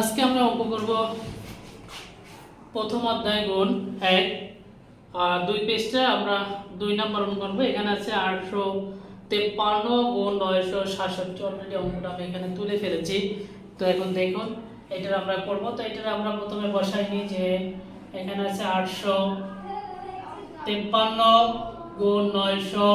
আজকে আমরা অঙ্ক করব প্রথম অধ্যায় গুণ এক। আর দুই পেজটা আমরা দুই নাম্বার অঙ্ক করব। এখানে আছে আটশো তেপ্পান্ন গুণ নয়শো সাতষট্টি। অলরেডি অঙ্কটা আমি এখানে তুলে ফেলেছি। তো এখন দেখুন, এটার আমরা করব। তো এটার আমরা প্রথমে বসাই নিই যে এখানে আছে আটশো তেপ্পান্ন গুণ নয়শো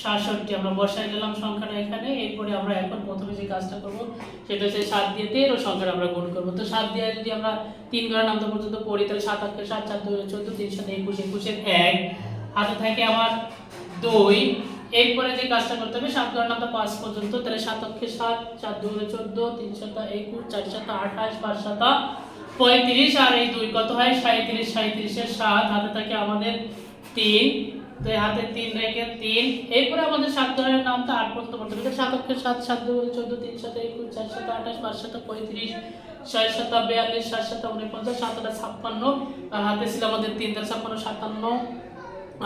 সাতষট্টি, আমরা বসাই দিলাম সংখ্যাটা এখানে, এরপরে আমরা এখন প্রথমে যে কাজটা করব, সেটা হচ্ছে সাত দিয়ে তেরো সংখ্যাটা আমরা গুণ করব। তো সাত দিয়ে যদি আমরা তিন ঘরের নামতা পর্যন্ত পড়ি, তাহলে সাত আটকে সাত, চার, দুই চোদ্দ, তিন সাথে একুশ, একুশের এক। হাতে থাকে আমার দুই। এরপরে যে কাজটা করতে হবে, সাত ঘরের নামতা পাঁচ পর্যন্ত, তাহলে সাত অক্ষে সাত, চার, দুই চোদ্দ, তিন, সাত, একুশ, চার, সাত, আঠাশ, পাঁচ, সাত, পঁয়ত্রিশ। আর এই দুই কত হয়? সাঁত্রিশ সাঁত্রিশের সাত। হাতে থাকে আমাদের তিন। তো এই হাতে তিন রেখে তিন। এরপরে আমাদের সাত ধরনের নামটা আট পর্যন্ত করতে হবে সাত অক্ষের সাত সাত দুই, চোদ্দ, তিন সাত একুশ, চার সাত আঠাশ, পাঁচ সাত পঁয়ত্রিশ, ছয় সাত বিয়াল্লিশ, সাত সাত উনপঞ্চাশ সাতটা ছাপ্পান্ন, আর হাতে ছিল আমাদের তিন তার ছাপ্পান্ন, সাতান্ন,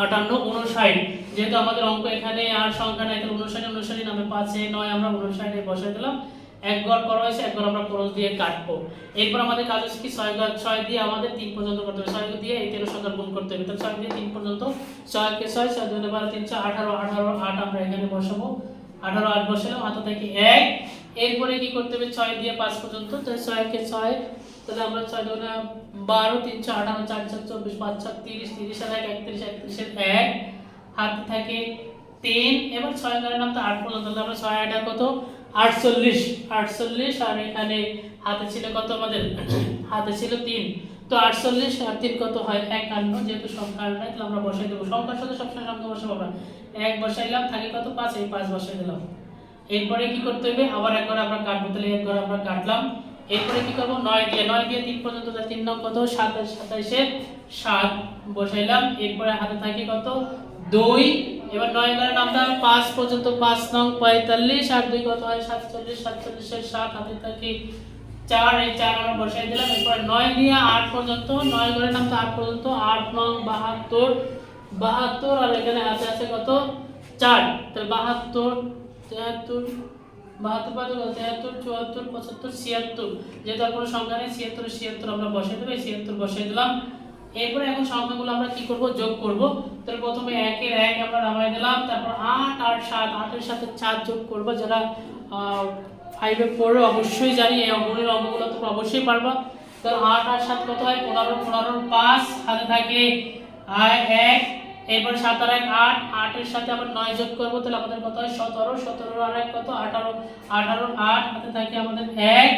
আটান্ন, উনষাট। যেহেতু আমাদের অঙ্ক এখানে আর সংখ্যা নাই, তাহলে উনষাট উনষাট নামে পাঁচে নয় আমরা উনষাটে বসাই দিলাম। এক ঘর করা হয়েছে এক ঘর আমরা ক্রস দিয়ে কাটবো। এরপর আমাদের কাজ হচ্ছে কি, ছয় ঘর ছয় দিয়ে আমাদের তিন পর্যন্ত করতে হবে। ছয় দিয়ে এই তেরো সংখ্যা গুণ করতে হবে। তাহলে ছয় দিয়ে তিন পর্যন্ত ছয়কে ছয় ছয় দুই বারো, তিন ছয় আঠারো আঠারো, আট আমরা এখানে বসাবো। আঠারো, আট বসালাম হাতে থেকে এক। এরপরে কি করতে হবে? ছয় দিয়ে পাঁচ পর্যন্ত। তাহলে ছয়কে ছয়, তাহলে আমরা ছয় দুগুণে বারো, তিন ছয় আঠারো, চার ছয় চব্বিশ, পাঁচ, ছয়, তিরিশ তিরিশ আর এক, একত্রিশ, একত্রিশের এক। হাতে থাকে তিন। এবার ছয় ঘরের নাম তো আট পর্যন্ত। আমরা ছয় আটা কত? আটচল্লিশ আটচল্লিশ আর এখানে হাতে ছিল কত আমাদের? হাতে ছিল তিন। তো আটচল্লিশ আর তিন কত হয়? একান্ন যেহেতু সংখ্যা নাই, তাহলে আমরা বসাই দেবো। সংখ্যার সাথে সবসময় সংখ্যা বসাবো আমরা। এক বসাইলাম, থাকে কত? পাঁচ। এই পাঁচ বসাই দিলাম। এরপরে কি করতে হবে? আবার একবার আমরা কাটবো, তাহলে একবার আমরা কাটলাম। এরপরে কি করব? নয় দিয়ে নয় দিয়ে তিন পর্যন্ত তিন নং কত? সাতাশ সাতাইশে সাত বসাইলাম। এরপরে হাতে থাকে কত? দুই, এবার নয় এগারো নামটা পাঁচ পর্যন্ত, পাঁচ নং পঁয়তাল্লিশ, আর দুই কত হয়? সাতচল্লিশ সাতচল্লিশের সাত হাতে থাকি চার, এই চার আমরা বসাই দিলাম। এরপরে নয় দিয়ে আট পর্যন্ত, নয় ঘরের নামটা আট পর্যন্ত, আট নং বাহাত্তর বাহাত্তর, আর এখানে হাতে আছে কত? চার। তাহলে বাহাত্তর, তেহাত্তর, বাহাত্তর পাঁচ তেহাত্তর, চুয়াত্তর, পঁচাত্তর, ছিয়াত্তর। যেহেতু আর কোনো সংখ্যা নেই, ছিয়াত্তর ছিয়াত্তর আমরা বসাই দেবো ছিয়াত্তর বসাই দিলাম। এরপরে এখন সংখ্যাগুলো আমরা কি করব? যোগ করব। তাহলে প্রথমে একের এক আমরা নামায় দিলাম, তারপর আট আট সাত, আটের সাথে চার যোগ করব। যারা ফাইভে পড়ে অবশ্যই জানি, এই অঙ্গনের অঙ্কগুলো তোমরা অবশ্যই পারবা। তাহলে আট আর সাত কত হয়? পনেরো পনেরো, পাঁচ হাতে থাকে এক, এরপর সাত আর এক, আট, আটের সাথে আবার নয় যোগ করব। তাহলে আমাদের কত হয়? সতেরো সতেরো আর এক কত? আঠারো আঠারো আট হাতে থাকে আমাদের এক।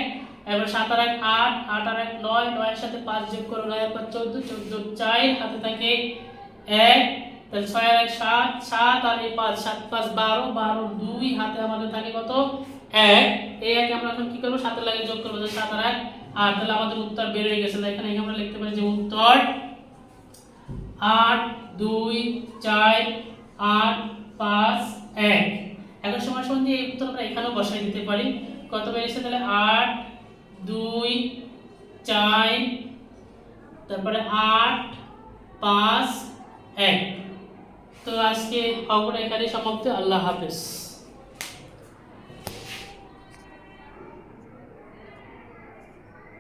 এবার সাত আর এক, আট আট আর এক, নয়, নয়ের সাথে পাঁচ যোগ করব নয় একবার চোদ্দ চোদ্দ চার, হাতে থাকে এক, তাহলে ছয় আর এক, সাত সাত আর এই পাঁচ, সাত পাঁচ, বারো বারো, দুই, হাতে আমাদের থাকে কত? এক, এই এক আমরা এখন কি করব? সাতের লাগে যোগ করব সাত আর এক, আট, তাহলে আমাদের উত্তর বের হয়ে গেছে। এখানে আমরা লিখতে পারি যে উত্তর আট, দুই, চার, আট, পাঁচ, এক। এখন সময় সন্ধে এই উত্তর আমরা এখানেও বসাই দিতে পারি। কত বেরিয়েছে? তাহলে আট দুই চার তারপরে আট পাঁচ এক। তো আজকে খবর এখানে সমাপ্ত। আল্লাহ হাফেজ।